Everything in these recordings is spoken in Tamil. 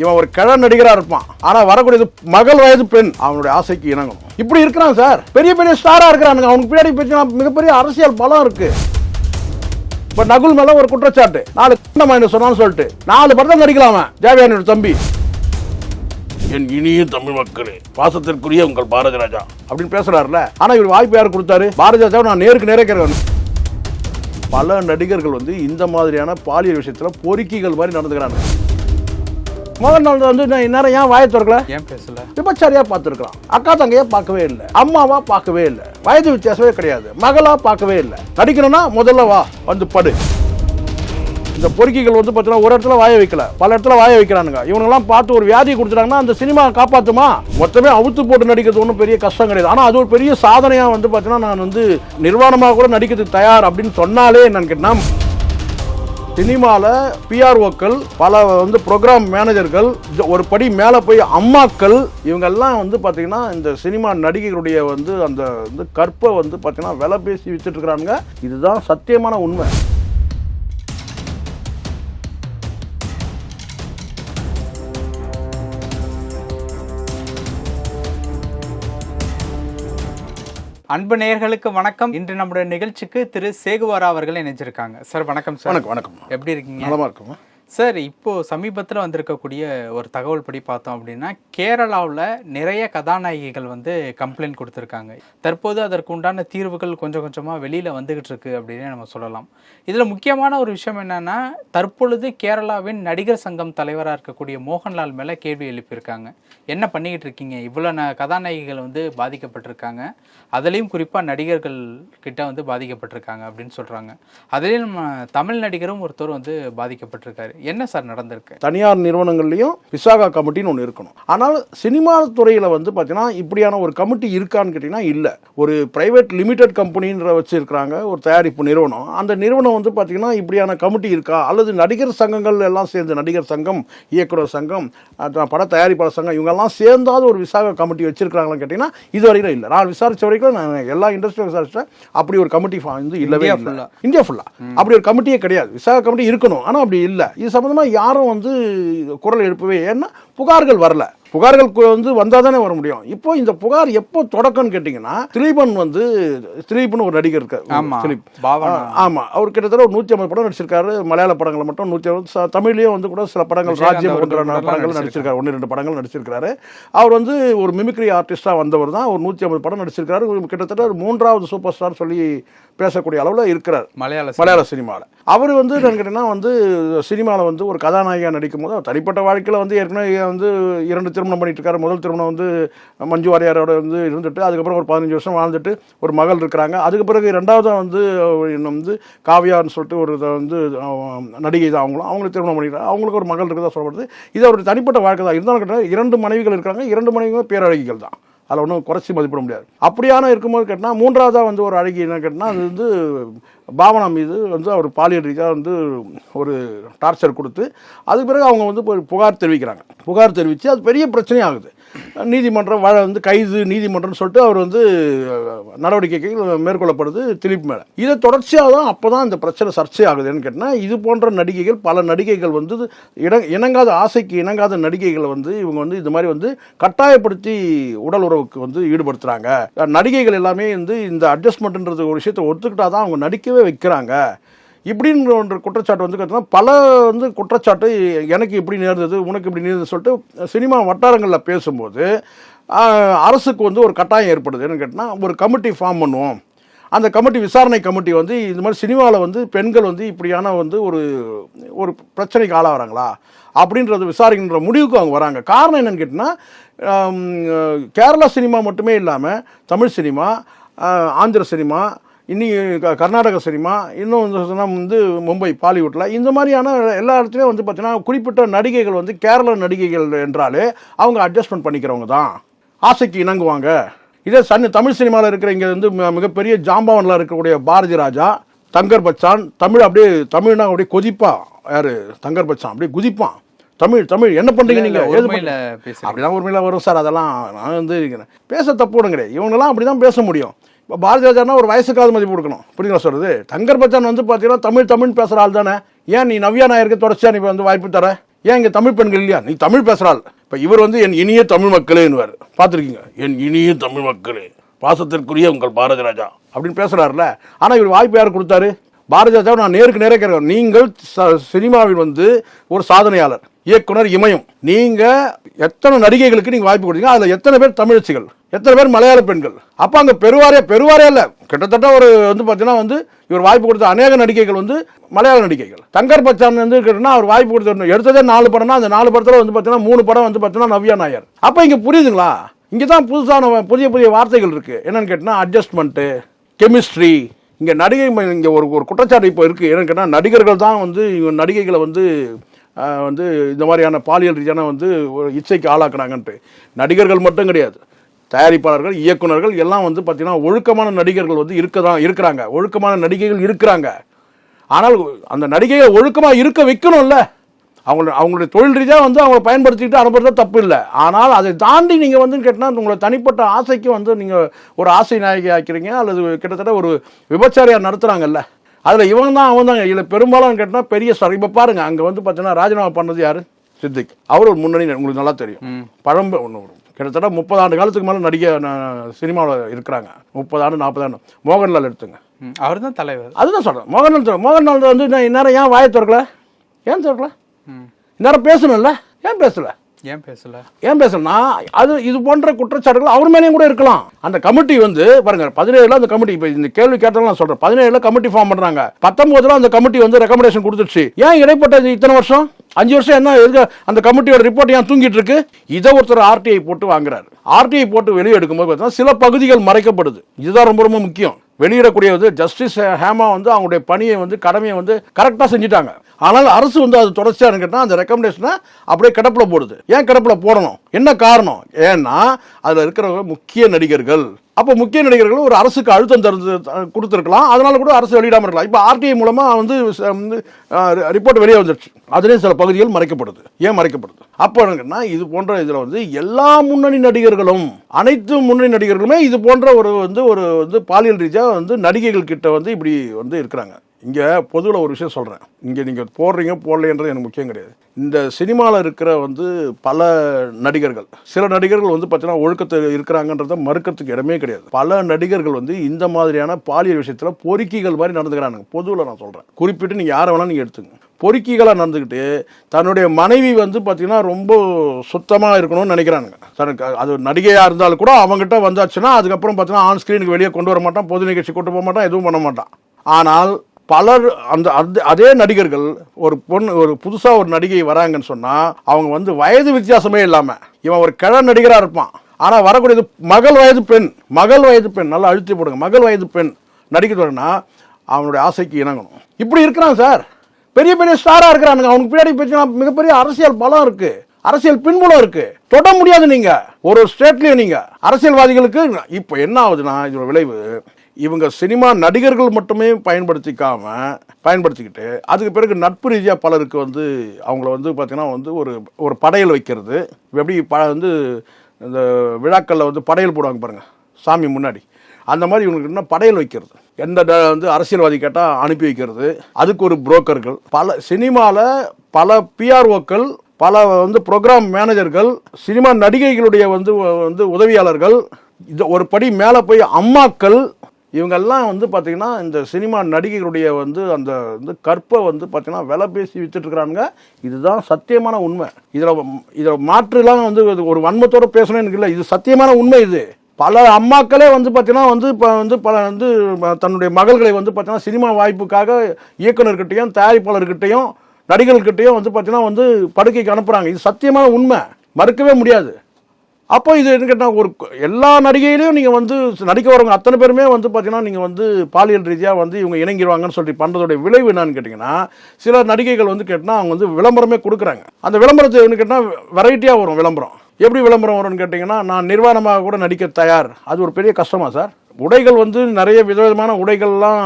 இவன் ஒரு கிழ நடிகரா இருப்பான். ஆனா வரக்கூடியது மகள் வயது பெண். அவனுடைய ஆசைக்கு இணங்கணும் இப்படி இருக்கிறான் சார். பெரிய பெரிய ஸ்டாரா இருக்கிறானுங்க. அவனுக்கு பின்னாடி பார்த்தீங்கன்னா மிகப்பெரிய அரசியல் பலம் இருக்கு. இப்ப நகுல் மேல ஒரு குற்றச்சாட்டு. நாலு மைண்ட் சொன்னான்னு சொல்லிட்டு. நாலு படத்தை நடிக்கலாமா தேவயானியோட தம்பி. என் இனிய தமிழ் மக்களே பாசத்திற்குரிய உங்கள் பாரதி ராஜா. அப்படின்னு பேசுறாருல ஆனா இவர் வாய்ப்பு யார் கொடுத்தாரு? பாரதி ராஜாவை நான் நேருக்கு நேரே கேட்கிறேன். பல நடிகர்கள் வந்து இந்த மாதிரியான பாலியல் விஷயத்துல பொறுக்கிகள் மாதிரி நடந்துக்கிறாங்க. நாள் வந்து இந்நேரம் ஏன் வாயை திறக்கல? ஏன் பேசல? விபச்சாரியா பார்த்துருக்கலாம். அக்கா தங்கையா பார்க்கவே இல்லை. அம்மாவா பார்க்கவே இல்லை. வயது வித்தியாசமே கிடையாது. மகளா பார்க்கவே இல்லை. நடிக்கணும்னா முதல்ல வா வந்து படு. இந்த பொறுக்கிகள் வந்து பார்த்தீங்கன்னா ஒரு இடத்துல வாய வைக்கல. பல இடத்துல வாய வைக்கிறானுங்க. இவனுங்கெல்லாம் பார்த்து ஒரு வியாதியை கொடுத்துட்டாங்கன்னா அந்த சினிமா காப்பாத்துமா? மொத்தமே அவுத்து போட்டு நடிக்கிறது ஒன்றும் பெரிய கஷ்டம் கிடையாது. ஆனால் அது ஒரு பெரிய சாதனையாக வந்து பார்த்தீங்கன்னா நான் வந்து நிர்வாணமாக கூட நடிக்கிறதுக்கு தயார் அப்படின்னு சொன்னாலே என்னன்னு கேட்டா சினிமாவில் பிஆர்ஓக்கள் பல வந்து ப்ரோக்ராம் மேனேஜர்கள் ஒரு படி மேலே போய் அம்மாக்கள் இவங்கெல்லாம் வந்து பார்த்தீங்கன்னா இந்த சினிமா நடிகைகளுடைய வந்து அந்த வந்து கற்பை வந்து பார்த்தீங்கன்னா விலை பேசி வச்சுட்டு இருக்கிறாங்க இதுதான் சத்தியமான உண்மை. அன்பு நேயர்களுக்கு வணக்கம். இன்று நம்முடைய நிகழ்ச்சிக்கு திரு சேகுவாரா அவர்கள் இணைஞ்சிருக்காங்க. சார் வணக்கம் சார். வணக்கம் வணக்கம். எப்படி இருக்கீங்க? நலமா இருக்குமா. சார் இப்போது சமீபத்தில் வந்திருக்கக்கூடிய ஒரு தகவல் படி பார்த்தோம் அப்படின்னா கேரளாவில் நிறைய கதாநாயகிகள் வந்து கம்ப்ளைண்ட் கொடுத்துருக்காங்க. தற்போது அதற்கு உண்டான தீர்வுகள் கொஞ்சம் கொஞ்சமாக வெளியில் வந்துக்கிட்டு இருக்கு அப்படின்னு நம்ம சொல்லலாம். இதில் முக்கியமான ஒரு விஷயம் என்னன்னா தற்பொழுது கேரளாவின் நடிகர் சங்கம் தலைவராக இருக்கக்கூடிய மோகன்லால் மேலே கேள்வி எழுப்பியிருக்காங்க. என்ன பண்ணிக்கிட்டு இருக்கீங்க? இவ்வளோ ந கதாநாயகிகள் வந்து பாதிக்கப்பட்டிருக்காங்க. அதுலேயும் குறிப்பாக நடிகர்கள் கிட்ட வந்து பாதிக்கப்பட்டிருக்காங்க அப்படின்னு சொல்கிறாங்க அதுலேயும் நம்ம தமிழ் நடிகரும் ஒருத்தர் வந்து பாதிக்கப்பட்டிருக்காரு. என்ன சார் நடந்திருக்கு? தனியார் நிறுவனங்கள்லையும் விசாகா கமிட்டின்னு ஒன்று இருக்கணும். ஆனால் சினிமா துறையில் வந்து பார்த்தீங்கன்னா இப்படியான ஒரு கமிட்டி இருக்கான்னு கேட்டிங்கன்னா இல்லை. ஒரு பிரைவேட் லிமிடெட் கம்பெனின்ற வச்சுருக்கிறாங்க ஒரு தயாரிப்பு நிறுவனம். அந்த நிறுவனம் வந்து பார்த்தீங்கன்னா இப்படியான கமிட்டி இருக்கா? அல்லது நடிகர் சங்கங்கள் எல்லாம் சேர்ந்து நடிகர் சங்கம் இயக்குனர் சங்கம் பட தயாரிப்பாளர் சங்கம் இவங்கெல்லாம் சேர்ந்தாது ஒரு விசாகா கமிட்டி வச்சிருக்காங்களான்னு கேட்டிங்கன்னா இது வரைக்கும் இல்லை. நான் விசாரிச்ச வரைக்கும் நான் எல்லா இண்டஸ்ட்ரியும் விசாரிச்சேன் அப்படி ஒரு கமிட்டி வந்து இல்லவே இல்லை. இந்தியா ஃபுல்லா அப்படி ஒரு கமிட்டியே கிடையாது. விசாக கமிட்டி இருக்கணும். ஆனால் அப்படி இல்லை. இது சம்மந்தமாக யாரும் வந்து குரல் எழுப்பவே ஏன்னா புகார்கள் வரல. புகார்கள் வந்து வந்தால் தானே வர முடியும். இப்போ இந்த புகார் எப்போ தொடக்கம்னு கேட்டிங்கன்னா திலீபன் வந்து திலீப்னு ஒரு நடிகர் இருக்கார். திலீப். பாவனா. ஆ, ஆமா. அவர் கிட்டத்தட்ட ஒரு நூற்றி ஐம்பது படம் நடிச்சிருக்காரு. மலையாள படங்களை மட்டும் நூற்றி ஐம்பது தமிழ்லயும் வந்து கூட சில படங்கள் ராஜ்யம் படங்கள் நடிச்சிருக்காரு. ஒன்று ரெண்டு படங்கள் நடிச்சிருக்காரு. அவர் வந்து ஒரு மிமிக்ரி ஆர்டிஸ்டாக வந்தவர் தான். ஒரு நூற்றி ஐம்பது படம் நடிச்சிருக்காரு. கிட்டத்தட்ட ஒரு மூன்றாவது சூப்பர் ஸ்டார் சொல்லி பேசக்கூடிய அளவில் இருக்கிறார். மலையாள மலையாள சினிமாவில் அவர் வந்து கேட்டீங்கன்னா வந்து சினிமாவில் வந்து ஒரு கதாநாயகியாக நடிக்கும் போது தனிப்பட்ட வாழ்க்கையில் வந்து ஏற்கனவே வந்து இரண்டு திருமணம் பண்ணிட்டு இருக்காரு முதல் திருமணம் வந்து மஞ்சு வாரியாரோட வந்து இருந்துட்டு அதுக்கப்புறம் ஒரு பதினஞ்சு வருஷம் வாழ்ந்துட்டு ஒரு மகள் இருக்கிறாங்க. அதுக்கு பிறகு ரெண்டாவது வந்து இன்னும் வந்து காவியான்னு சொல்லிட்டு ஒரு இதை வந்து நடிகை தான் அவங்களும். அவங்களுக்கு திருமணம் பண்ணிக்கிறாங்க அவங்களுக்கு ஒரு மகள் இருக்கிறதா சொல்லப்படுது. இது அவருடைய தனிப்பட்ட வாழ்க்கை தான். இருந்தாலும் கேட்டால் இரண்டு மனைவிகள் இருக்கிறாங்க. இரண்டு மனைவிகளும் பேரழகிகள் தான். அதில் ஒன்றும் குறைச்சி மதிப்பிட முடியாது. அப்படியான இருக்கும்போது கேட்டால் மூன்றாவதாக வந்து ஒரு அழகி என்ன கேட்டால் அது வந்து பாவனா மீது வந்து அவர் பாலியல் ரீதியாக வந்து ஒரு டார்ச்சர் கொடுத்து அதுக்கு பிறகு அவங்க வந்து புகார் தெரிவிக்கிறாங்க. புகார் தெரிவித்து அது பெரிய பிரச்சனையாகுது. நீதிமன்றம் வழ வந்து கைது நீதிமன்றம்னு சொல்லிட்டு அவர் வந்து நடவடிக்கைகள் மேற்கொள்ளப்படுது திலீப் மேலே. இதை தொடர்ச்சியாக தான் அப்போ தான் இந்த பிரச்சனை சர்ச்சையாகுதுன்னு கேட்டால் இது போன்ற நடிகைகள் பல நடிகைகள் வந்து இட இணங்காத ஆசைக்கு இணங்காத நடிகைகளை வந்து இவங்க வந்து இது மாதிரி வந்து கட்டாயப்படுத்தி உடல் உறவுக்கு வந்து ஈடுபடுத்துகிறாங்க நடிகைகள் எல்லாமே வந்து இந்த அட்ஜஸ்ட்மெண்ட்ன்றது ஒரு விஷயத்தை ஒத்துக்கிட்டால் தான் அவங்க நடிக்கவே வைக்கிறாங்க. இப்படின்ற ஒன்று குற்றச்சாட்டு வந்து பார்த்தீங்கன்னா பல வந்து குற்றச்சாட்டு எனக்கு இப்படி நேர்ந்தது உனக்கு இப்படி நேர்ந்தது சொல்லிட்டு சினிமா வட்டாரங்களில் பேசும்போது அரசுக்கு வந்து ஒரு கட்டாயம் ஏற்படுது. என்னன்னு கேட்டால் ஒரு கமிட்டி ஃபார்ம் பண்ணுவோம். அந்த கமிட்டி விசாரணை கமிட்டி வந்து இது மாதிரி சினிமாவில் வந்து பெண்கள் வந்து இப்படியான வந்து ஒரு ஒரு பிரச்சனைக்கு ஆளாகிறாங்களா? அப்படின்றது விசாரிக்கின்ற முடிவுக்கு அவங்க வராங்க. காரணம் என்னென்னு கேட்டிங்கன்னா கேரளா சினிமா மட்டுமே இல்லாமல் தமிழ் சினிமா ஆந்திர சினிமா இன்னி க- கர்நாடக சினிமா இன்னும் வந்து சொன்னா வந்து மும்பை பாலிவுட்டில் இந்த மாதிரியான எல்லா இடத்துலையும் வந்து பார்த்தீங்கன்னா குறிப்பிட்ட நடிகைகள் வந்து கேரள நடிகைகள் என்றாலே அவங்க அட்ஜஸ்ட்மெண்ட் பண்ணிக்கிறவங்க தான். ஆசைக்கு இணங்குவாங்க. இதே சன் தமிழ் சினிமாவில் இருக்கிற இங்கே வந்து மிகப்பெரிய ஜாம்பவனில் இருக்கக்கூடிய பாரதி ராஜா தங்கர் பச்சான் தமிழ் அப்படியே தமிழ்னா அப்படியே கொதிப்பா. யாரு? தங்கர் பச்சான் அப்படியே குதிப்பான். தமிழ் தமிழ் என்ன பண்றீங்க இல்ல, நீங்க? இல்ல, ஏது ஒருமையில பண்றீங்க? பேசுறீங்க. அப்படிதான் உரிமையில வரும் சார் அதெல்லாம் நான் வந்து இருக்கிறேன். பேச தப்பு கிடையாது இவங்கெல்லாம் அப்படிதான் பேச முடியும். இப்போ பாரதி ராஜானா ஒரு வயசுக்காவது மதிப்பு கொடுக்கணும். புரியுங்களா சொல்கிறது தங்கர் பச்சான் வந்து பார்த்தீங்கன்னா தமிழ் தமிழ் பேசுகிற ஆள் தானே. ஏன் நீ நவ்யா நாயருக்கு தொடர்ச்சியாக நீ வந்து வாய்ப்பு தர? ஏன் இங்கே தமிழ் பெண்கள் இல்லையா? நீ தமிழ் பேசுகிறாள் இப்போ இவர் வந்து என் இனிய தமிழ் மக்களேன்னுவார் பார்த்துருக்கீங்க என் இனிய தமிழ் மக்களே. பாசத்திற்குரிய உங்கள் பாரதி ராஜா அப்படின்னு பேசுகிறாருல ஆனால் இவர் வாய்ப்பு யார் கொடுத்தாரு? பாரதி ராஜாவை நான் நேருக்கு நேரே கேட்கிறேன். நீங்கள் ச- சினிமாவில் வந்து ஒரு சாதனையாளர். இயக்குனர் இமயம். நீங்க எத்தனை நடிகைகளுக்கு நீங்க வாய்ப்பு கொடுத்தீங்க அதுல எத்தனை பேர் தமிழச்சிகள் எத்தனை பேர் மலையாள பெண்கள். அப்ப அங்க பெருவாரே பெருவாரே இல்ல. கிட்டத்தட்ட ஒரு வந்து பாத்தீங்கன்னா வந்து இவர் வாய்ப்பு கொடுத்த அநேக நடிகைகள் வந்து மலையாள நடிகைகள். தங்கர் பச்சான் வந்து கேட்டீங்கன்னா அவர் வாய்ப்பு கொடுத்த எடுத்ததே நாலு படம்னா அந்த நாலு படத்துல வந்து பாத்தீங்கன்னா மூணு படம் வந்து பாத்தீங்கன்னா நவ்யா நாயர். அப்ப இங்க புரியுதுங்களா? இங்கே தான் புதுசான புதிய புதிய வார்த்தைகள் இருக்கு. என்னன்னு கேட்டீங்கன்னா அட்ஜஸ்ட்மெண்ட்டு கெமிஸ்ட்ரி இங்க நடிகை ம- இங்க ஒரு ஒரு குற்றச்சாட்டு இப்போ இருக்கு. என்னன்னு கேட்டா நடிகர்கள் தான் வந்து இவங்க நடிகைகளை வந்து வந்து இந்த மாதிரியான பாலியல் ரீதியான வந்து ஒரு இச்சைக்கு ஆளாக்குனாங்கன்ட்டு. நடிகர்கள் மட்டும் கிடையாது. தயாரிப்பாளர்கள் இயக்குனர்கள் எல்லாம் வந்து பார்த்திங்கன்னா ஒழுக்கமான நடிகர்கள் வந்து இருக்க தான் இருக்கிறாங்க. ஒழுக்கமான நடிகைகள் இருக்கிறாங்க. ஆனால் அந்த நடிகைகள் ஒழுக்கமாக இருக்க வைக்கணும்ல. அவங்கள அவங்களுடைய தொழில் ரீதியாக வந்து அவங்கள பயன்படுத்திக்கிட்டு அனுப்புறது தப்பு இல்லை. ஆனால் அதை தாண்டி நீங்கள் வந்து கேட்டால் உங்களை தனிப்பட்ட ஆசைக்கு வந்து நீங்கள் ஒரு ஆசை நாயகி ஆக்கிறீங்க அல்லது கிட்டத்தட்ட ஒரு விபச்சாரியாக நடத்துகிறாங்கல்ல அதில் இவன் தான் அவன் தான் இதில் பெரும்பாலும் கேட்டால் பெரிய சார் இப்போ பாருங்க அங்கே வந்து பார்த்தீங்கன்னா ராஜினாமா பண்ணது யார்? சித்திக். அவர் ஒரு முன்னணி உங்களுக்கு நல்லா தெரியும். பழம்ப ஒன்று கிட்டத்தட்ட முப்பது ஆண்டு காலத்துக்கு மேலே நடிகை சினிமாவில் இருக்கிறாங்க. முப்பது ஆண்டு நாற்பது ஆண்டு. மோகன்லால் எடுத்துங்க. அவர் தான் தலைவர். அதுதான் சொல்கிறேன் மோகன்லால். மோகன்லால் வந்து நான் இந்நேரம் ஏன் வாயை திறக்கல? ஏன் திறக்கல. இந்நேரம் பேசணும்ல? ஏன் பேசல? ஏன் பேசல? ஏன் பேசலனா அது இது போன்ற குற்றச்சாட்டுகள் அவர் மேலேயும் கூட இருக்கலாம். அந்த கமிட்டி வந்து பாருங்க பதினேழுல அந்த கமிட்டி இப்போ இந்த கேள்வி கேட்டாலும் நான் சொல்றேன். பதினேழுல கமிட்டி ஃபார்ம் பண்றாங்க. பத்தொன்பதுல அந்த கமிட்டி வந்து ரெக்கமெண்டேஷன் கொடுத்துருச்சு ஏன் இடைப்பட்டது இத்தனை வருஷம்? அஞ்சு வருஷம் என்ன இருக்க அந்த கமிட்டியோட ரிப்போர்ட் ஏன் தூங்கிட்டு இருக்கு? இதை ஒருத்தர் ஆர்டிஐ போட்டு வாங்குறாரு. ஆர்டிஐ போட்டு வெளியே எடுக்கும்போது பார்த்தீங்கன்னா சில பகுதிகள் மறைக்கப்படுது. இதுதான் ரொம்ப ரொம்ப முக்கியம். வெளியிடக்கூடிய வந்து ஜஸ்டிஸ் ஹேமா வந்து அவங்களுடைய பணியை வந்து கடமையை வந்து கரெக்டாக செஞ்சுட்டாங்க. ஆனால் அரசு வந்து அது தொடர்ச்சியாக கேட்டால் அந்த ரெக்கமெண்டேஷனை அப்படியே கிடப்பில் போடுது. ஏன் கிடப்பில் போடணும்? என்ன காரணம்? ஏன்னா அதில் இருக்கிறவங்க முக்கிய நடிகர்கள். அப்போ முக்கிய நடிகர்கள் ஒரு அரசுக்கு அழுத்தம் தருந்து கொடுத்துருக்கலாம். அதனால கூட அரசு வெளியிடாமல் இருக்கலாம். இப்போ ஆர்டிஐ மூலமாக வந்து வந்து ரிப்போர்ட் வெளியே வந்துருச்சு. அதுலேயும் சில பகுதிகள் மறைக்கப்படுது. ஏன் மறைக்கப்படுது? அப்போ என்னன்னா இது போன்ற இதில் வந்து எல்லா முன்னணி நடிகர்களும் அனைத்து முன்னணி நடிகர்களுமே இது போன்ற ஒரு வந்து ஒரு வந்து பாலியல் ரீதியாக வந்து நடிகைகள் கிட்ட வந்து இப்படி வந்து இருக்கிறாங்க. இங்கே பொதுவில் ஒரு விஷயம் சொல்கிறேன் இங்கே நீங்கள் போடுறீங்க போடலைன்றது எனக்கு முக்கியம் கிடையாது. இந்த சினிமாவில் இருக்கிற வந்து பல நடிகர்கள் சில நடிகர்கள் வந்து பார்த்தீங்கன்னா ஒழுக்கத்தில் இருக்கிறாங்கன்றத மறுக்கிறதுக்கு இடமே கிடையாது. பல நடிகர்கள் வந்து இந்த மாதிரியான பாலியல் விஷயத்தில் பொறுக்கிகள் மாதிரி நடந்துக்கிறானுங்க. பொதுவில் நான் சொல்கிறேன் குறிப்பிட்டு நீங்கள் யாரை வேணாலும் நீங்கள் எடுத்துங்க. பொறுக்கிகளாக நடந்துக்கிட்டு தன்னுடைய மனைவி வந்து பார்த்தீங்கன்னா ரொம்ப சுத்தமாக இருக்கணும்னு நினைக்கிறானுங்க. தனக்கு அது நடிகையாக இருந்தாலும் கூட அவங்ககிட்ட வந்தாச்சுன்னா அதுக்கப்புறம் பார்த்தீங்கன்னா ஆன் ஸ்க்ரீனுக்கு வெளியே கொண்டு வர மாட்டான் பொது நிகழ்ச்சி கொண்டு போக மாட்டான் எதுவும் பண்ண மாட்டான். ஆனால் பலர் அந்த அதே நடிகர்கள் ஒரு பொண்ணு ஒரு புதுசாக ஒரு நடிகை வராங்கன்னு சொன்னால் அவங்க வந்து வயது வித்தியாசமே இல்லாமல் இவன் ஒரு கிழ நடிகராக இருப்பான். ஆனால் வரக்கூடியது மகள் வயது பெண் மகள் வயது பெண் நல்லா அழுத்தி போடுங்க மகள் வயது பெண் நடிக்கிறதுனா அவனுடைய ஆசைக்கு இணங்கணும். இப்படி இருக்கிறான் சார். பெரிய பெரிய ஸ்டாராக இருக்கிறானுங்க. அவனுக்கு பின்னாடி பார்த்தீங்கன்னா மிகப்பெரிய அரசியல் பலம் இருக்கு. அரசியல் பின்புலம் இருக்கு. தொட முடியாது நீங்க. ஒரு ஒரு ஸ்டேட்லயும் நீங்க. அரசியல்வாதிகளுக்கு இப்போ என்ன ஆகுதுன்னா இதோட விளைவு இவங்க சினிமா நடிகர்கள் மட்டுமே பயன்படுத்திக்காம பயன்படுத்திக்கிட்டு அதுக்கு பிறகு நட்பு ரீதியாக பலருக்கு வந்து அவங்கள வந்து பார்த்திங்கன்னா வந்து ஒரு ஒரு படையல் வைக்கிறது. எப்படி ப வந்து இந்த விழாக்களில் வந்து படையல் போடுவாங்க பாருங்கள் சாமி முன்னாடி. அந்த மாதிரி இவங்களுக்கு என்ன படையல் வைக்கிறது? எந்த ட- வந்து அரசியல்வாதி கேட்டால் அனுப்பி வைக்கிறது. அதுக்கு ஒரு புரோக்கர்கள். பல சினிமாவில் பல பிஆர்ஓக்கள் பல வந்து ப்ரோக்ராம் மேனேஜர்கள் சினிமா நடிகைகளுடைய வந்து வந்து உதவியாளர்கள் இது ஒரு படி மேலே போய் அம்மாக்கள் இவங்கெல்லாம் வந்து பார்த்தீங்கன்னா இந்த சினிமா நடிகைகளுடைய வந்து அந்த வந்து கற்பை வந்து பார்த்தீங்கன்னா விலை பேசி வித்துட்டு இதுதான் சத்தியமான உண்மை. இதில் இதில் மாற்றுலாம் வந்து ஒரு வன்மத்தோடு பேசணும் எனக்கு இல்லை. இது சத்தியமான உண்மை இது. பல அம்மாக்களே வந்து பார்த்தீங்கன்னா வந்து இப்போ வந்து பல வந்து தன்னுடைய மகள்களை வந்து பார்த்தீங்கன்னா சினிமா வாய்ப்புக்காக இயக்குனர்கிட்டையும் தயாரிப்பாளர்கிட்டையும் நடிகர்கிட்டையும் வந்து பார்த்தீங்கன்னா வந்து படுக்கைக்கு அனுப்புகிறாங்க இது சத்தியமான உண்மை. மறுக்கவே முடியாது. அப்போ இது என்ன ஒரு எல்லா நடிகையிலையும் நீங்கள் வந்து நடிக்க வரவங்க அத்தனை பேருமே வந்து பார்த்தீங்கன்னா நீங்கள் வந்து பாலியல் ரீதியாக வந்து இவங்க இணங்கிடுவாங்கன்னு சொல்லி பண்ணுறதோட விளைவு என்னன்னு கேட்டிங்கன்னா சில நடிகைகள் வந்து கேட்டால் அவங்க வந்து விளம்பரமே கொடுக்குறாங்க. அந்த விளம்பரத்தை என்ன கேட்டால் வெரைட்டியாக வரும் விளம்பரம். எப்படி விளம்பரம் வரும்னு கேட்டிங்கன்னா நான் நிர்வாணமாக கூட நடிக்க தயார். அது ஒரு பெரிய கஷ்டமா சார்? உடைகள் வந்து நிறைய விதவிதமான உடைகள்லாம்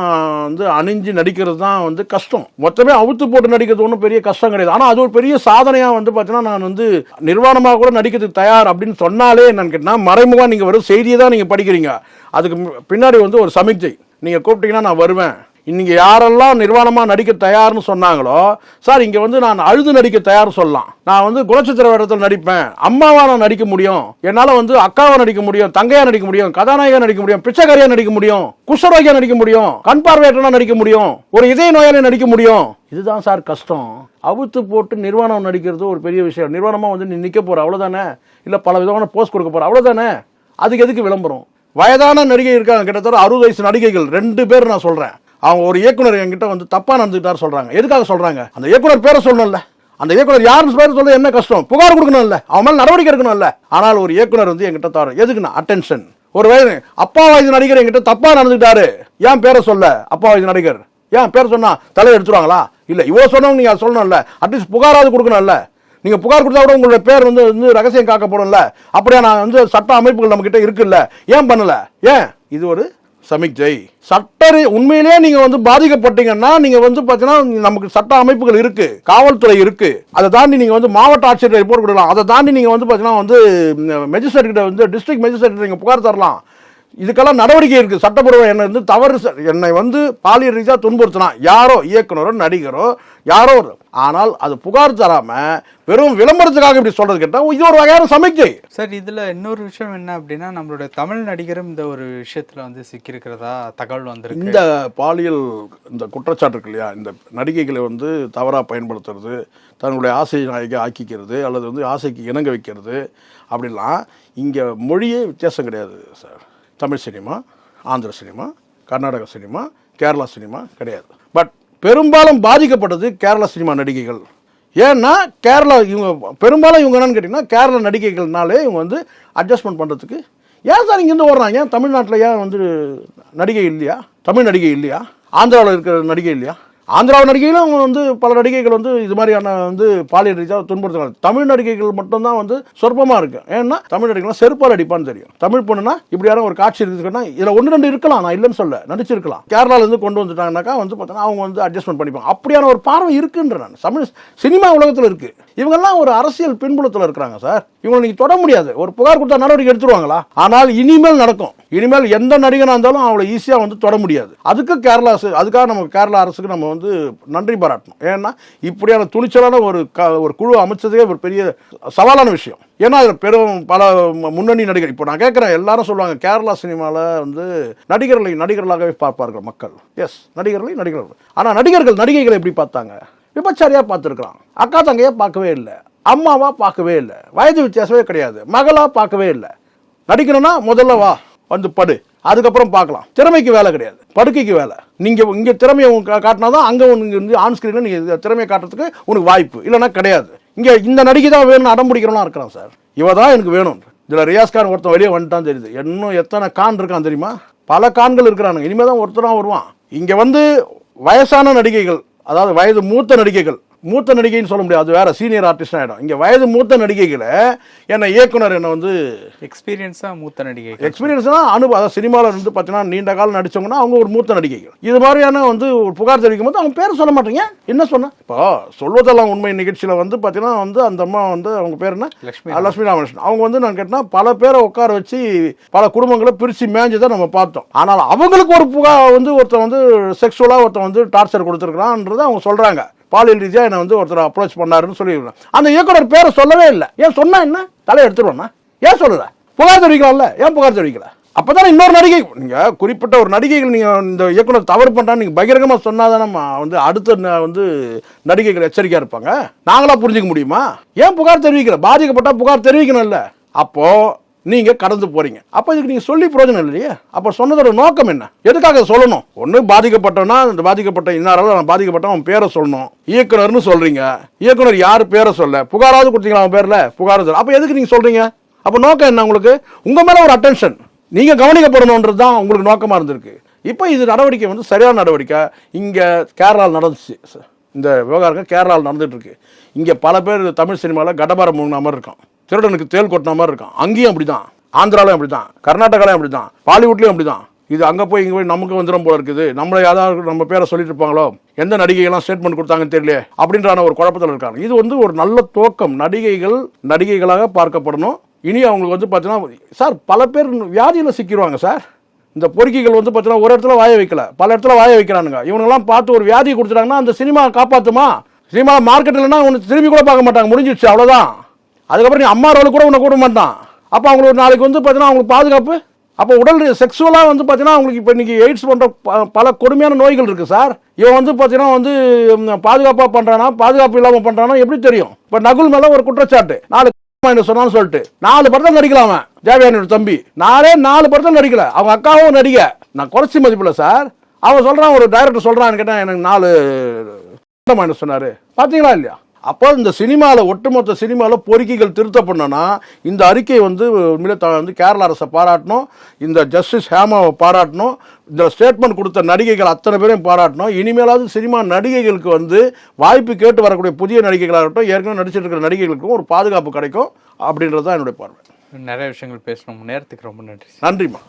வந்து அணிஞ்சு நடிக்கிறது தான் வந்து கஷ்டம். மொத்தமே அவுத்து போட்டு நடிக்கிறது ஒன்றும் பெரிய கஷ்டம் கிடையாது. ஆனால் அது ஒரு பெரிய சாதனையாக வந்து பார்த்தீங்கன்னா நான் வந்து நிர்வாணமாக கூட நடிக்கிறதுக்கு தயார் அப்படின்னு சொன்னாலே என்னன்னு கேட்டால் மறைமுகமாக நீங்கள் வரும் செய்தியை தான் நீங்கள் படிக்கிறீங்க. அதுக்கு பின்னாடி வந்து ஒரு சமிக்ஜை. நீங்கள் கூப்பிட்டீங்கன்னா நான் வருவேன். இன்றைக்கி யாரெல்லாம் நிர்வாணமாக நடிக்க தயார்னு சொன்னாங்களோ சார் இங்கே வந்து நான் அழுது நடிக்க தயார் சொல்லலாம். நான் வந்து குணச்சித்திர வேடத்தில் நடிப்பேன். அம்மாவாக நான் நடிக்க முடியும். என்னால் வந்து அக்காவா நடிக்க முடியும் தங்கையாக நடிக்க முடியும் கதாநாயகா நடிக்க முடியும் பிச்சைக்காரியாக நடிக்க முடியும் குஷ்டரோகியா நடிக்க முடியும் கண் பார்வையற்றனா நடிக்க முடியும் ஒரு இதய நோயாளி நடிக்க முடியும். இதுதான் சார் கஷ்டம். அவுத்து போட்டு நிர்வாணம் நடிக்கிறது ஒரு பெரிய விஷயம். நிர்வாணமாக வந்து நீ நிற்க போகிற அவ்வளோதானே இல்லை பல விதமான போஸ்ட் கொடுக்க போகிற அவ்வளோதானே அதுக்கு எதுக்கு விளம்பரம்? வயதான நடிகை இருக்காங்க கிட்டத்தட்ட அறுபது வயசு நடிகைகள் ரெண்டு பேர் நான் சொல்கிறேன் அவங்க ஒரு இயக்குனர் என்கிட்ட வந்து தப்பாக நடந்துக்கிட்டார் சொல்கிறாங்க எதுக்காக சொல்கிறாங்க அந்த இயக்குனர் பேரை சொல்லணும்ல. அந்த இயக்குனர் யாருன்னு பேர் சொல்ல என்ன கஷ்டம்? புகார் கொடுக்கணும்ல. அவன் மேலே நடவடிக்கை எடுக்கணும்ல. ஆனால் ஒரு இயக்குனர் வந்து என்கிட்ட தவறு. எதுக்குண்ணா? அட்டென்ஷன் ஒரு வயது அப்பா வயது நடிகர் என்கிட்ட தப்பாக நடந்துக்கிட்டாரு. ஏன் பேரை சொல்ல? அப்பா வயது நடிகர். ஏன் பேர் சொன்னா தலை எடுத்துருவாங்களா? இல்லை இவ்வளோ சொன்னவங்க நீங்கள் அதை சொல்லணும்ல. அட்லீஸ்ட் புகாராவது கொடுக்கணும்ல. நீங்கள் புகார் கொடுத்தா கூட உங்களுடைய பேர் வந்து வந்து ரகசியம் காக்கப்படும்ல அப்படியே நான் வந்து சட்ட அமைப்புகள் நம்மக்கிட்ட இருக்குல்ல. ஏன் பண்ணலை? ஏன்? இது ஒரு சமிக்ஜை சட்ட உண்மையிலேயே நீங்க வந்து பாதிக்கப்பட்டீங்கன்னா நீங்க வந்து பாத்தீங்கன்னா நமக்கு சட்ட அமைப்புகள் இருக்கு காவல்துறை இருக்கு. அதை தாண்டி நீங்க வந்து மாவட்ட ஆட்சியர் ரிப்போர்ட் கொடுக்கலாம். அதை தாண்டி நீங்க வந்து பாத்தீங்கன்னா வந்து மெஜிஸ்ட்ரேட் கிட்ட வந்து டிஸ்ட்ரிக்ட் மெஜிஸ்ட்ரேட் நீங்க புகார் தரலாம். இதுக்கெல்லாம் நடவடிக்கை இருக்கு. சட்டப்பூர்வ என்னை வந்து தவறு என்னை வந்து பாலியல் ரீதியா துன்புறுத்தினா யாரோ இயக்குனரோ நடிகரோ யாரோ ஆனால் அது புகார் தராம வெறும் விளம்பரத்துக்காக இப்படி சொல்றது கேட்டா இது ஒரு வகையான சமிக்கை. சார் இதுல இன்னொரு விஷயம் என்ன அப்படின்னா நம்மளுடைய தமிழ் நடிகரும் இந்த ஒரு விஷயத்துல வந்து சிக்கியிருக்கிறதா தகவல் வந்திருக்கு. இந்த பாலியல் இந்த குற்றச்சாட்டு இருக்கு இல்லையா? இந்த நடிகைகளை வந்து தவறாக பயன்படுத்துறது தங்களுடைய ஆசை நாயகி ஆக்கிக்கிறது அல்லது வந்து ஆசைக்கு இணங்க வைக்கிறது அப்படிலாம் இங்கே மொழியே வித்தியாசம் கிடையாது sir. Tamil cinema Andhra cinema Karnataka cinema Kerala cinema கிடையாது. பட் பெரும்பாலும் பாதிக்கப்பட்டது கேரளா சினிமா நடிகைகள். ஏன்னா கேரளா இவங்க பெரும்பாலும் இவங்க என்னன்னு கேட்டிங்கன்னா கேரளா நடிகைகள்னாலே இவங்க வந்து அட்ஜஸ்ட்மெண்ட் பண்ணுறதுக்கு ஏன் சார் இங்கேருந்து ஓடுறாங்க? ஏன் தமிழ்நாட்டில் ஏன் வந்து நடிகை இல்லையா? தமிழ் நடிகை இல்லையா? ஆந்திராவில் இருக்கிற நடிகை இல்லையா? ஆந்திரா நடிகைகளும் அவங்க வந்து பல நடிகைகள் வந்து இது மாதிரியான வந்து பாலியல் ரீதியாக துன்புறுத்துறாங்க. தமிழ் நடிகைகள் மட்டும்தான் வந்து சொற்பமாக இருக்கு. ஏன்னா தமிழ் நடிகைலாம் செருப்பால் அடிப்பான்னு தெரியும். தமிழ் பொண்ணுனா இப்படியான ஒரு காட்சி இருக்குன்னா இதில் ஒன்று ரெண்டு இருக்கலாம். நான் இல்லைன்னு சொல்ல நடிச்சிருக்கலாம். கேரளாலேருந்து கொண்டு வந்துட்டாங்கனாக்கா வந்து பார்த்தோன்னா அவங்க வந்து அட்ஜஸ்ட்மெண்ட் பண்ணிப்பாங்க. அப்படியான ஒரு பார்வை இருக்குன்ற நான். தமிழ் சினிமா உலகத்தில் இருக்கு. இவங்கெல்லாம் ஒரு அரசியல் பின்புலத்தில் இருக்கிறாங்க சார். இவங்களை நீங்கள் தொட முடியாது. ஒரு புகார் கொடுத்தா நடவடிக்கை எடுத்துருவாங்களா? ஆனால் இனிமேல் நடக்கும். இனிமேல் எந்த நடிகனாக இருந்தாலும் அவளை ஈஸியாக வந்து தொட முடியாது. அதுக்கு கேரளா அரசு அதுக்காக நம்ம கேரளா அரசுக்கு நம்ம வந்து வந்து நன்றி பாராட்டணும். ஏன்னா இப்படியான துணிச்சலான ஒரு க- ஒரு குழு அமைச்சதே ஒரு பெரிய சவாலான விஷயம். ஏன்னா அதில் பெரும் பல முன்னணி நடிகர் இப்போ நான் கேட்குறேன் எல்லாரும் சொல்லுவாங்க கேரளா சினிமாவில் வந்து நடிகர்களை நடிகர்களாகவே பார்ப்பார்கள் மக்கள். எஸ் நடிகர்களை நடிகர்கள். ஆனால் நடிகர்கள் நடிகைகளை எப்படி பார்த்தாங்க? விபச்சாரியாக பார்த்துருக்குறான் அக்கா தங்கையாக பார்க்கவே இல்லை. அம்மாவாக பார்க்கவே இல்லை. வயது வித்தியாசமே கிடையாது. மகளாக பார்க்கவே இல்லை. நடிக்கணும்னா முதல்ல வா வந்து படு. அதுக்கப்புறம் பார்க்கலாம். திறமைக்கு வேலை கிடையாது. படுக்கைக்கு வேலை. நீங்கள் இங்கே திறமையை காட்டினா தான் அங்கே உனக்கு வந்து ஆன் ஸ்கிரீன்ல திறமையை காட்டுறதுக்கு உனக்கு வாய்ப்பு. இல்லைன்னா கிடையாது. இங்கே இந்த நடிகை தான் வேணும்னு அடம் பிடிக்கிறவனா இருக்கிறான் சார். இவ தான் எனக்கு வேணும் இதில் ரியாஸ்கான் ஒருத்தன் வெளியே வந்துட்டான் தெரியுது. இன்னும் எத்தனை கான் இருக்கான் தெரியுமா? பல கான்கள் இருக்கிறானுங்க. இனிமேல் தான் ஒருத்தராக வருவான். இங்கே வந்து வயசான நடிகைகள் அதாவது வயது மூத்த நடிகைகள் மூத்த நடிகைன்னு சொல்ல முடியாது. அது வேற சீனியர் ஆர்டிஸ்ட் ஆயிடும். இங்க வயது மூத்த நடிகைகளை என்ன இயக்குனர் என்ன வந்து எக்ஸ்பீரியன்ஸா மூத்த நடிகை எக்ஸ்பீரியன்ஸ்னா அனுபவம் அதாவது சினிமாவில் இருந்து பார்த்தீங்கன்னா நீண்ட காலம் நடிச்சவங்கன்னா அவங்க ஒரு மூத்த நடிகைகள். இது மாதிரியான வந்து ஒரு புகார் தெரிவிக்கும் போது அவங்க பேர் சொல்ல மாட்டீங்க. என்ன சொன்ன? இப்போ சொல்வதெல்லாம் உண்மை நிகழ்ச்சியில் வந்து பார்த்தீங்கன்னா வந்து அந்த அம்மா வந்து அவங்க பேர் என்ன? ஆ, லட்சுமி ராமகிருஷ்ணன். அவங்க வந்து நான் கேட்டேன்னா பல பேரை உட்கார வச்சு பல குடும்பங்களை பிரித்து மேய்ஞ்சதை நம்ம பார்த்தோம். ஆனால் அவங்களுக்கு ஒரு புகார் வந்து ஒருத்தன் வந்து செக்ஷுவலாக ஒருத்தன் வந்து டார்ச்சர் கொடுத்துருக்கான்றதை அவங்க சொல்கிறாங்க பாலியல் ரீதியாக என்னை வந்து ஒருத்தர் அப்ரோச் பண்ணாருன்னு சொல்லியிருக்கேன். அந்த இயக்குனர் பேரை சொல்லவே இல்லை. ஏன் சொன்னால் என்ன? தலை எடுத்துருவேண்ணா ஏன் சொல்லல? புகார் தெரிவிக்கலாம்ல? ஏன் புகார் தெரிவிக்கல? அப்பதான் இன்னொரு நடிகை நீங்கள் குறிப்பிட்ட ஒரு நடிகைகள் நீங்கள் இந்த இயக்குனர் தவறு பண்றான்னு நீங்கள் பகிரங்கமாக சொன்னால் நம்ம வந்து அடுத்த ந- வந்து நடிகைகள் எச்சரிக்கையாக இருப்பாங்க? நாங்களாக புரிஞ்சுக்க முடியுமா? ஏன் புகார் தெரிவிக்கல? பாதிக்கப்பட்டால் புகார் தெரிவிக்கணும்ல. அப்போது நீங்கள் கடந்து போகிறீங்க அப்போ இதுக்கு நீங்கள் சொல்லி பிரயோஜனம் இல்லையே? அப்போ சொன்னதோட நோக்கம் என்ன? எதுக்காக சொல்லணும்? ஒன்று பாதிக்கப்பட்டோம்னா இந்த பாதிக்கப்பட்ட இன்னாரால் நான் பாதிக்கப்பட்டவன் அவன் பேரை சொல்லணும். இயக்குனர்னு சொல்கிறீங்க இயக்குனர் யார் பேரை சொல்ல? புகாராவது கொடுத்தீங்களா அவன் பேரில்? புகாரும் சொல்ல அப்போ எதுக்கு நீங்கள் சொல்கிறீங்க அப்போ நோக்கம் என்ன உங்களுக்கு? உங்கள் மேலே ஒரு அட்டென்ஷன் நீங்கள் கவனிக்கப்படணுன்றது தான் உங்களுக்கு நோக்கமாக இருந்திருக்கு. இப்போ இது நடவடிக்கை வந்து சரியான நடவடிக்கை. இங்கே கேரளாவில் நடந்துச்சு. இந்த விவகாரங்கள் கேரளாவில் நடந்துகிட்ருக்கு இங்கே பல பேர் தமிழ் சினிமாவில் கடபாரம் மூணு மாதிரி இருக்கான். திருடனுக்கு தேல் கொட்டின மாதிரி இருக்கும் அங்கேயும் அப்படி தான் ஆந்திராலையும் அப்படிதான். கர்நாடகாலையும் பாலிவுட்லேயும் அப்படி தான் இது அங்கே போய் இங்கே போய் நமக்கு வந்துடும் போல இருக்குது. நம்மளை யாராவது நம்ம பேரை சொல்லிட்டு இருப்பாங்களோ? எந்த நடிகைகள்லாம் ஸ்டேட்மெண்ட் கொடுத்தாங்கன்னு தெரியல அப்படின்றான ஒரு குழப்பத்தில் இருக்காங்க. இது வந்து ஒரு நல்ல துவக்கம். நடிகைகள் நடிகைகளாக பார்க்கப்படணும். இனி அவங்களுக்கு வந்து பார்த்தீங்கன்னா சார் பல பேர் வியாதியில் சிக்கிடுவாங்க சார். இந்த பொறுக்கிகள் வந்து பார்த்தீங்கன்னா ஒரு இடத்துல வாய வைக்கல. பல இடத்துல வாய வைக்கிறானுங்க. இவங்கெல்லாம் பார்த்து ஒரு வியாதி கொடுத்துட்டாங்கன்னா அந்த சினிமா காப்பாற்றுமா சினிமா மார்க்கெட் இல்லைன்னா திரும்பி கூட பார்க்க மாட்டாங்க. முடிஞ்சிடுச்சு அவ்வளோதான் அதுக்கப்புறம் நீ அம்மா ரோல் கூட உன்னை கூட மாட்டான். அப்போ அவங்களுக்கு ஒரு நாளைக்கு வந்து பார்த்தீங்கன்னா அவங்களுக்கு பாதுகாப்பு. அப்போ உடல் செக்ஸுவலாக வந்து பார்த்தீங்கன்னா அவங்களுக்கு இப்போ இன்னைக்கு எய்ட்ஸ் போன்ற ப- பல கொடுமையான நோய்கள் இருக்குது சார். இவன் வந்து பார்த்தீங்கன்னா வந்து பாதுகாப்பாக பண்ணுறானா பாதுகாப்பு இல்லாமல் பண்ணுறானா எப்படி தெரியும்? இப்போ நகுல் மேலே ஒரு குற்றச்சாட்டு. நாலு என்ன சொன்னான்னு சொல்லிட்டு. நாலு படத்தில் நடிக்கலாம் அவன் ஜாவியானோட தம்பி. நாலே நாலு படத்தில் நடிக்கல. அவங்க அக்காவும் நடிக்க. நான் குறைச்சி மதிப்பில்லை சார். அவன் சொல்கிறான் ஒரு டைரக்டர் சொல்கிறான்னு கேட்டால் எனக்கு நாலு என்ன சொன்னார்? பார்த்தீங்களா இல்லையா? அப்போ இந்த சினிமாவில் ஒட்டுமொத்த சினிமாவில் பொறுக்கிகள் திருத்தப்படணும்னா இந்த அறிக்கை வந்து உண்மையிலே வந்து கேரள அரசை பாராட்டணும் இந்த ஜஸ்டிஸ் ஹேமாவை பாராட்டணும் இந்த ஸ்டேட்மெண்ட் கொடுத்த நடிகைகள் அத்தனை பேரையும் பாராட்டணும். இனிமேலாவது சினிமா நடிகைகளுக்கு வந்து வாய்ப்பு கேட்டு வரக்கூடிய புதிய நடிகைகளாகட்டும் ஏற்கனவே நடிச்சிட்டு இருக்கிற நடிகைகளுக்கும் ஒரு பாதுகாப்பு கிடைக்கும் அப்படின்றது தான் என்னுடைய பார்வை. நிறைய விஷயங்கள் பேசணும். நேரத்துக்கு ரொம்ப நன்றி நன்றிம்மா.